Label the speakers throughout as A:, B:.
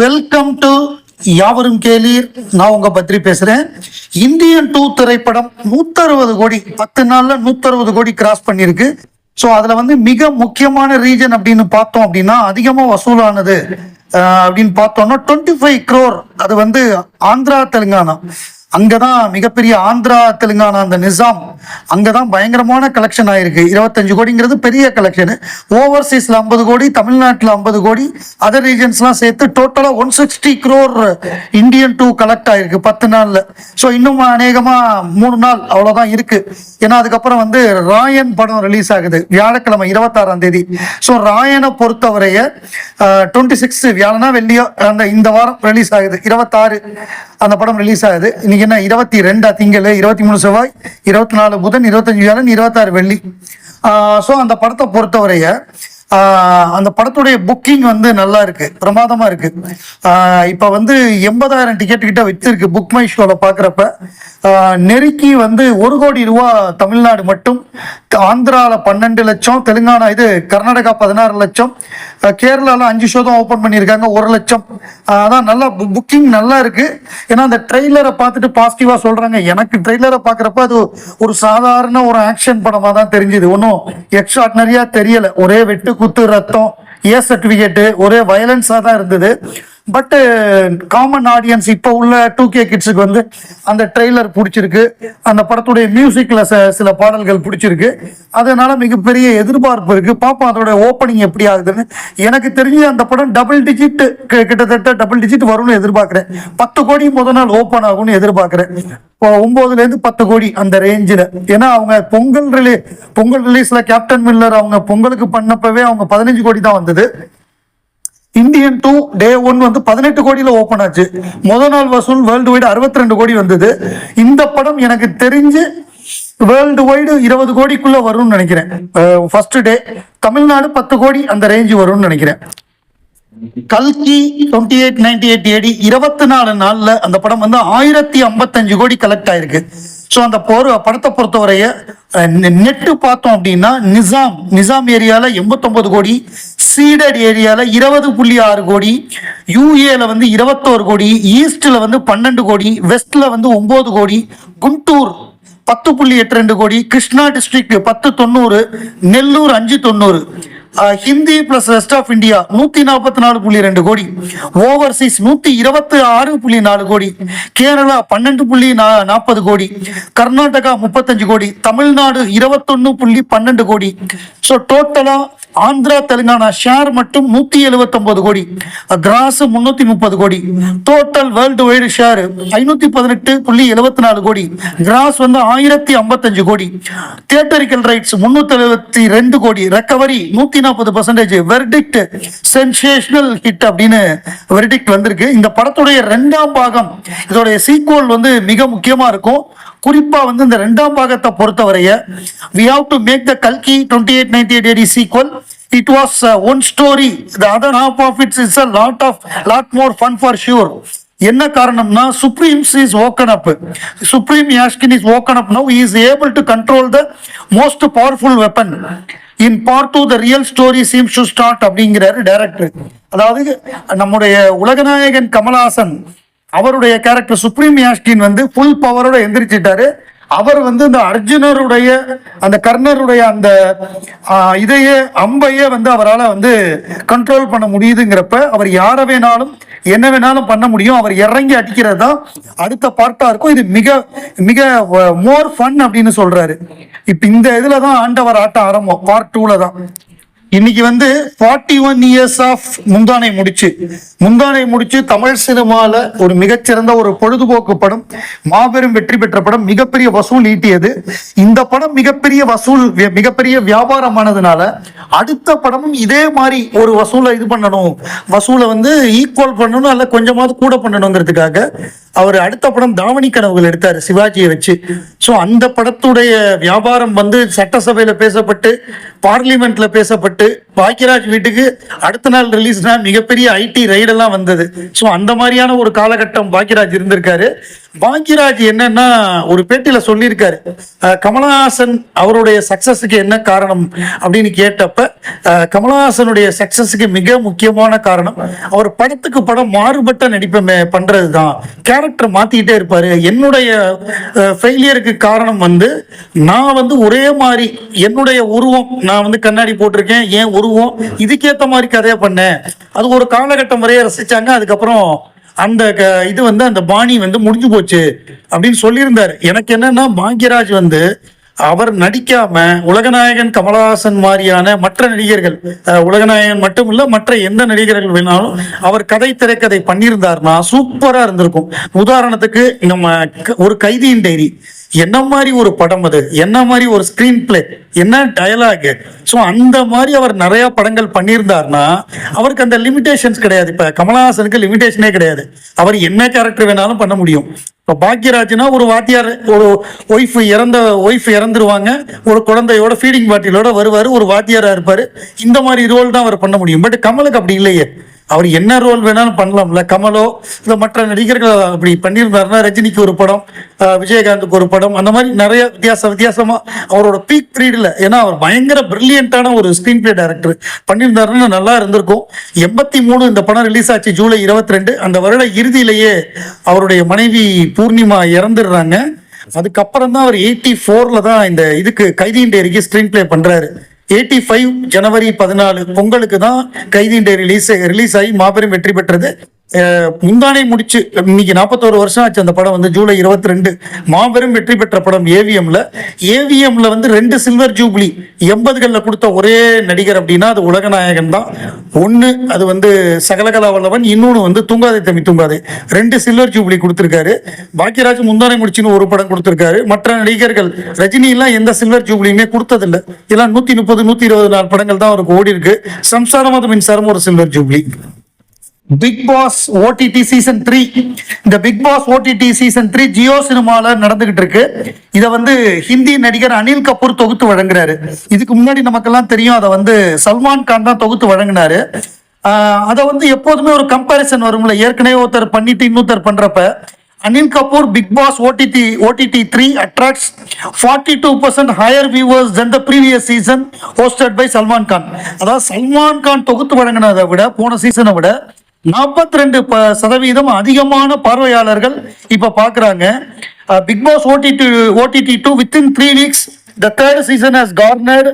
A: Welcome to யாவரும் கேளீர். நான் உங்க பத்ரி பேசுறேன். இந்தியன் டூ திரைப்படம் 160 கோடி பத்து நாள்ல 160 கோடி கிராஸ் பண்ணிருக்கு ஸோ அதுல வந்து மிக முக்கியமான ரீஜன் அப்படின்னு பார்த்தோம் அப்படின்னா அதிகமா வசூலானது அப்படின்னு பார்த்தோம்னா டுவெண்ட்டி ஃபைவ் க்ரோர் அது வந்து ஆந்திரா தெலுங்கானா. அங்கதான் மிகப்பெரிய ஆந்திரா தெலுங்கானா அந்த நிசாம் அங்கதான் பயங்கரமான கலெக்ஷன் ஆயிருக்கு. இருபத்தஞ்சு கோடிங்கிறது பெரிய கலெக்ஷன் ஓவர்சீஸ்ல ஐம்பது கோடி தமிழ்நாட்டில் ஐம்பது கோடி அதர் ரீஜன்ஸ்லாம் சேர்த்து டோட்டலா one sixty crore Indian to collect ஆயிருக்கு பத்து நாள்ல. ஸோ இன்னும் அநேகமா மூணு நாள் அவ்வளவுதான் இருக்கு. ஏன்னா அதுக்கப்புறம் வந்து ராயன் படம் ரிலீஸ் ஆகுது. வியாழக்கிழமை இருபத்தாறாம் தேதி. ஸோ ராயனை பொறுத்தவரைய டுவெண்ட்டி சிக்ஸ் வியாழனா வெள்ளியோ அந்த இந்த வாரம் ரிலீஸ் ஆகுது. இருபத்தாறு அந்த படம் ரிலீஸ் ஆகுது. இன்னைக்கு என்ன இருபத்தி ரெண்டா திங்கள் இருபத்தி மூணு செவ்வாய் இருபத்தி நாலு புதன் இருபத்தஞ்சு வியாழன் இருபத்தாறு வெள்ளி. ஸோ அந்த படத்தை பொறுத்தவரைய அந்த படத்துடைய புக்கிங் வந்து நல்லா இருக்கு பிரமாதமா இருக்கு. இப்போ வந்து எண்பதாயிரம் டிக்கெட் கிட்ட வச்சிருக்கு புக் மை ஷோவில் பார்க்குறப்ப நெருக்கி வந்து ஒரு கோடி ரூபா தமிழ்நாடு மட்டும் ஆந்திராவில் பன்னெண்டு லட்சம் தெலுங்கானா இது கர்நாடகா பதினாறு லட்சம் கேரளாவில் அஞ்சு ஷோ தான் ஓப்பன் பண்ணியிருக்காங்க. ஒரு லட்சம். அதான் நல்லா புக்கிங் நல்லா இருக்கு. ஏன்னா அந்த ட்ரெய்லரை பார்த்துட்டு பாசிட்டிவாக சொல்கிறாங்க எனக்கு ட்ரெய்லரை பார்க்குறப்ப அது ஒரு சாதாரண ஒரு ஆக்ஷன் படமாக தான் தெரிஞ்சுது. ஒன்றும் எக்ஸ்ட்ராடினரியாக தெரியலை. ஒரே வெட்டு குத்து ரத்தம் ஏ சர்டிஃபிகேட்டு ஒரே வயலன்ஸாக தான் இருந்தது. பட்டு காமன் ஆடியன்ஸ் இப்போ உள்ள டூ கே கிட்ஸுக்கு வந்து அந்த ட்ரெய்லர் பிடிச்சிருக்கு. அந்த படத்துடைய மியூசிக்கில் சில பாடல்கள் பிடிச்சிருக்கு. அதனால மிகப்பெரிய எதிர்பார்ப்பு இருக்குது பாப்பா அதோட ஓப்பனிங் எப்படி ஆகுதுன்னு எனக்கு தெரிஞ்சு அந்த படம் டபுள் டிஜிட் கிட்டத்தட்ட டபுள் டிஜிட் வரும்னு எதிர்பார்க்குறேன். பத்து கோடி முத நாள் ஓப்பன் ஆகும்னு எதிர்பார்க்குறேன். இப்போ ஒம்போதுலேருந்து பத்து கோடி அந்த ரேஞ்சில் ஏன்னா அவங்க பொங்கல் ரிலீ பொங்கல் ரிலீஸில் கேப்டன் மில்லர் அவங்க பொங்கலுக்கு பண்ணப்பவே அவங்க பதினஞ்சு கோடி தான் வந்தது. இந்தியன் டூ டே ஒன் வந்து பதினெட்டு கோடியில ஓப்பன் ஆச்சு. முத நாள் வசூல் வேர்ல்டு வைடு அறுபத்தி ரெண்டு கோடி வந்தது. இந்த படம் எனக்கு தெரிஞ்சு வேர்ல்டு வைடு இருபது கோடிக்குள்ள வரும்னு நினைக்கிறேன். ஃபர்ஸ்ட் டே தமிழ்நாடு பத்து கோடி அந்த ரேஞ்சு வரும்னு நினைக்கிறேன். கல்கி twenty eight ninety eight AD இருபத்தி நாலு நாளில் அந்த படம் வந்து ஆயிரத்தி ஐம்பத்தஞ்சு கோடி கலெக்ட் ஆயிருக்கு. ஸோ அந்த போர் படத்தை பொறுத்தவரைய நெட்டு பார்த்தோம் அப்படின்னா நிசாம் நிசாம் ஏரியாவில் எண்பத்தொம்பது கோடி சீடட் ஏரியாவில் இருபது புள்ளி ஆறு கோடி யூஏல வந்து இருபத்தோரு கோடி ஈஸ்டில் வந்து பன்னெண்டு கோடி வெஸ்டில் வந்து ஒம்பது கோடி குண்டூர் பத்து புள்ளி எட்டு ரெண்டு கோடி கிருஷ்ணா டிஸ்ட்ரிக்ட் பத்து தொண்ணூறு நெல்லூர் அஞ்சு தொண்ணூறு. Hindi plus rest of India நூத்தி நாற்பத்தி நாலு புள்ளி ரெண்டு கோடி. ஓவர்சீஸ் நூத்தி இருபத்தி ஆறு புள்ளி நாலு கோடி. கேரளா பன்னெண்டு புள்ளி நாற்பது கோடி. கர்நாடகா முப்பத்தஞ்சு கோடி. தமிழ்நாடு இருபத்தொன்னு புள்ளி பன்னெண்டு கோடி. ஸோ டோட்டலா ஆந்திரா தெலுங்கானா ஷேர் மட்டும் நூத்தி எழுபத்தொன்பது கோடி. கிராஸ் முன்னூத்தி முப்பது கோடி. டோட்டல் வேர்ல்டு வைடு ஷேர் ஐநூத்தி பதினெட்டு புள்ளி எழுபத்தி நாலு கோடி. கிராஸ் வந்து ஆயிரத்தி ஐம்பத்தஞ்சு கோடி. தியேட்டரிக்கல் ரைட்ஸ் முன்னூத்தி எழுபத்தி ரெண்டு கோடி. ரெக்கவரி நூத்தி நாற்பது பர்சன்டேஜ் வெர்டிக்ட் சென்சேஷனல் ஹிட் அப்படின்னு வெர்டிக்ட் வந்திருக்கு. இந்த படத்துடைய ரெண்டாம் பாகம் இதோடைய சீக்வல் வந்து மிக முக்கியமா இருக்கும். குறிப்பாக வந்து இந்த ரெண்டாம் பாகத்தை பொறுத்தவரைய we have to make the கல்கி twenty eight ninety eight eighty sequel it was one story the other half of it's is a lot of lot more fun for sure என்ன காரணம்னா Supreme's is woken up Supreme Yaskin is woken up now is able to control the most powerful weapon in part two the real story seems to start அப்படிங்கிறாரு director அதாவது நம்முடைய உலகநாயகன் கமலஹாசன் அவருடைய character supreme யாஷ்கின் வந்து full பவரோட எந்திரிச்சிட்டாரு. அவர் வந்து இந்த அர்ஜுனருடைய அந்த கர்ணருடைய அந்த இதையே அம்பையே வந்து அவரால் வந்து கண்ட்ரோல் பண்ண முடியுதுங்கிறப்ப அவர் யாரை வேணாலும் என்ன வேணாலும் பண்ண முடியும். அவர் இறங்கி அடிக்கிறது தான் அடுத்த பார்ட்டா இருக்கும். இது மிக மிக மோர் ஃபன் அப்படின்னு சொல்றாரு. இப்ப இந்த இதுல தான் ஆண்டவர் ஆட்டம் ஆரம்பம். பார்ட் டூல தான் இன்னைக்கு வந்து ஃபார்ட்டி ஒன் இயர்ஸ் ஆஃப் முந்தானை முடிச்சு. முந்தானை முடிச்சு தமிழ் சினிமால ஒரு மிகச்சிறந்த ஒரு பொழுதுபோக்கு படம் மாபெரும் வெற்றி பெற்ற படம் மிகப்பெரிய வசூல் ஈட்டியது. இந்த படம் மிகப்பெரிய வசூல் மிகப்பெரிய வியாபாரமானதுனால அடுத்த படமும் இதே மாதிரி ஒரு வசூலை இது பண்ணணும். வசூலை வந்து ஈக்குவல் பண்ணணும் அல்ல கொஞ்சமாவது கூட பண்ணணுங்கிறதுக்காக அவர் அடுத்த படம் தாவணி கனவுகள் எடுத்தார் சிவாஜியை வச்சு. ஸோ அந்த படத்துடைய வியாபாரம் வந்து சட்டசபையில் பேசப்பட்டு பார்லிமெண்ட்ல பேசப்பட்டு பாக்கியராஜ் வீட்டுக்கு அடுத்த நாள் ரிலீஸ்னா மிகப்பெரிய ஐடி ரைடெல்லாம் வந்தது. ஸோ அந்த மாதிரியான ஒரு காலகட்டம் பாக்கியராஜ் இருந்திருக்காரு. பாக்யராஜ் என்னன்னா ஒரு பேட்டியில சொல்லியிருக்காரு. கமலஹாசன் அவருடைய சக்சஸுக்கு என்ன காரணம் அப்படின்னு கேட்டப்ப கமலஹாசனுடைய சக்சஸுக்கு மிக முக்கியமான காரணம் அவர் படத்துக்கு படம் மாறுபட்ட நடிப்பை பண்றது தான் கேரக்டர் மாத்திக்கிட்டே இருப்பாரு. என்னுடைய ஃபெயிலியருக்கு காரணம் வந்து நான் வந்து ஒரே மாதிரி என்னுடைய உருவம் நான் வந்து கண்ணாடி போட்டிருக்கேன் என் உருவம் இதுக்கேற்ற மாதிரி கதையை பண்ணேன். அது ஒரு காலகட்டம் வரைய ரசிச்சாங்க அதுக்கப்புறம் அந்த க- இது வந்து அந்த பாணி வந்து முடிஞ்சு போச்சு அப்படின்னு சொல்லியிருந்தாரு. எனக்கு என்னன்னா பாக்யராஜ் வந்து அவர் நடிக்காம உலகநாயகன் கமலஹாசன் மாதிரியான மற்ற நடிகர்கள் உலகநாயகன் மட்டும் இல்ல மற்ற எந்த நடிகர்கள் வேணாலும் அவர் கதை திரைக்கதை பண்ணியிருந்தாருன்னா சூப்பரா இருந்திருக்கும். உதாரணத்துக்கு நம்ம க- ஒரு கைதியின் டைரி. என்ன மாதிரி ஒரு படம் அது? என்ன மாதிரி ஒரு ஸ்கிரீன் பிளே என்ன டயலாக் ஸோ அந்த மாதிரி அவர் நிறைய படங்கள் பண்ணியிருந்தாருன்னா அவருக்கு அந்த லிமிடேஷன்ஸ் கிடையாது. இப்போ கமலஹாசனுக்கு லிமிடேஷனே கிடையாது. அவர் என்ன கேரக்டர் வேணாலும் பண்ண முடியும். இப்போ பாக்கியராஜ்னா ஒரு வாத்தியார் ஒரு ஒய்ஃப் இறந்த ஒய்ஃப் இறந்துருவாங்க. ஒரு குழந்தையோட ஃபீடிங் பாட்டிலோட வருவார் ஒரு வாத்தியாரா இருப்பாரு. இந்த மாதிரி ரோல் தான் அவர் பண்ண முடியும். பட் கமலுக்கு அப்படி இல்லையே. அவர் என்ன ரோல் வேணாலும் பண்ணலாம்ல. கமலோ இல்லை மற்ற நடிகர்கள் அப்படி பண்ணியிருந்தாருன்னா ரஜினிக்கு ஒரு படம் விஜயகாந்துக்கு ஒரு படம் அந்த மாதிரி நிறைய வித்தியாச வித்தியாசமா அவரோட பீக் பீரியட்ல ஏன்னா அவர் பயங்கர பிரில்லியண்டான ஒரு ஸ்கிரீன் பிளே டேரக்டர் பண்ணியிருந்தாருன்னா நல்லா இருந்திருக்கும். எண்பத்தி மூணு இந்த படம் ரிலீஸ் ஆச்சு ஜூலை இருபத்தி ரெண்டு அந்த வருட இறுதியிலேயே அவருடைய மனைவி பூர்ணிமா இறந்துடுறாங்க. அதுக்கப்புறம் தான் அவர் எயிட்டி ஃபோர்ல தான் இந்த இதுக்கு கைதியின் டேரிக்கு ஸ்கிரீன் பிளே பண்றாரு. எயிட்டி ஃபைவ் ஜனவரி பதினாலு பொங்கலுக்கு தான் கைதியின் ரிலீஸ் ரிலீஸ் ஆகி மாபெரும் வெற்றி பெற்றது. முந்தானை முடிச்சு இன்னைக்கு நாற்பத்தோரு வருஷம் ஆச்சு அந்த படம் வந்து ஜூலை இருபத்தி ரெண்டு மாபெரும் வெற்றி பெற்ற படம் ஏவிஎம்ல ஏவிஎம்ல வந்து ரெண்டு சில்வர் ஜூப்ளி எண்பதுகளில் கொடுத்த ஒரே நடிகர் அப்படின்னா அது உலகநாயகன் தான். ஒன்னு அது வந்து சகலகலா வல்லவன் இன்னொன்று வந்து தூங்காதே தம்பி தூங்காதே. ரெண்டு சில்வர் ஜூப்ளி கொடுத்துருக்காரு. பாக்கியராஜ் முந்தானை முடிச்சுன்னு ஒரு படம் கொடுத்துருக்காரு. மற்ற நடிகர்கள் ரஜினிலாம் எந்த சில்வர் ஜூப்ளியுமே கொடுத்ததில்லை. இதெல்லாம் நூற்றி முப்பது நூற்றி இருபது நாலு படங்கள் தான் அவருக்கு ஓடி இருக்கு சம்சாரமாத மின்சாரம் ஒரு silver jubilee Bigg Boss OTT season three இந்த Bigg Boss OTT season three Jio சினிமாவில் நடந்துகிட்டு இருக்கு. இதை வந்து ஹிந்தி நடிகர் அனில் கபூர் தொகுத்து வழங்குறாரு. இதுக்கு முன்னாடி நமக்கெல்லாம் தெரியும் அதை வந்து சல்மான் கான் தான் தொகுத்து வழங்கினாரு. அதை வந்து எப்போதுமே ஒரு கம்பாரிசன் வரும்ல. ஏற்கனவே ஒருத்தர் பண்ணிட்டு இன்னொருத்தர் பண்றப்ப Anil Kapoor Bigg Boss OTT OTT three attracts forty two percent higher viewers than the previous season hosted by Salman Khan அதாவது சல்மான் கான் தொகுத்து வழங்கினதை விட போன சீசனை விட நாற்பத்தி ரெண்டு சதவீதம் அதிகமான பார்வையாளர்கள் இப்ப பாக்குறாங்க Bigg Boss OTT OTT two within three weeks The third season has garnered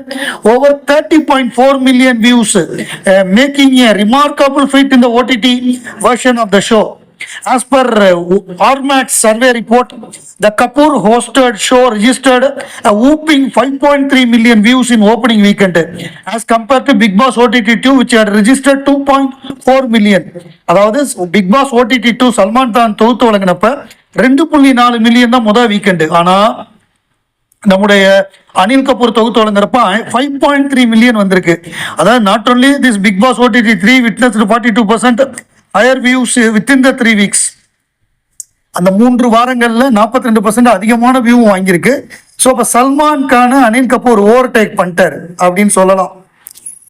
A: over 30.4 million views, uh, making a remarkable feat in the OTT version of the show. As per uh, Ormax survey report, the Kapoor hosted show registered a whooping 5.3 million views in opening weekend, as compared to Big Boss OTT 2, which had registered 2.4 million. அதாவது Bigg Boss OTT two Salman Khan தொகுத்து வழங்கினப்ப ரெண்டு புள்ளி நாலு million தான் முதல் weekend ஆனா நம்முடைய அனில் கபூர் தொகுத்து வழங்குறப்ப ஃபைவ் பாயிண்ட் த்ரீ மில்லியன் வந்திருக்கு அதாவது not only this Bigg Boss OTT three witness forty two percent higher views within the three weeks அந்த மூன்று வாரங்களில் நாற்பத்தி ரெண்டு பர்சன்ட் அதிகமான வியூவும் வாங்கியிருக்கு. ஸோ அப்போ சல்மான் கானை அனில் கபூர் ஓவர் டேக் பண்ணிட்டார் அப்படின்னு சொல்லலாம்.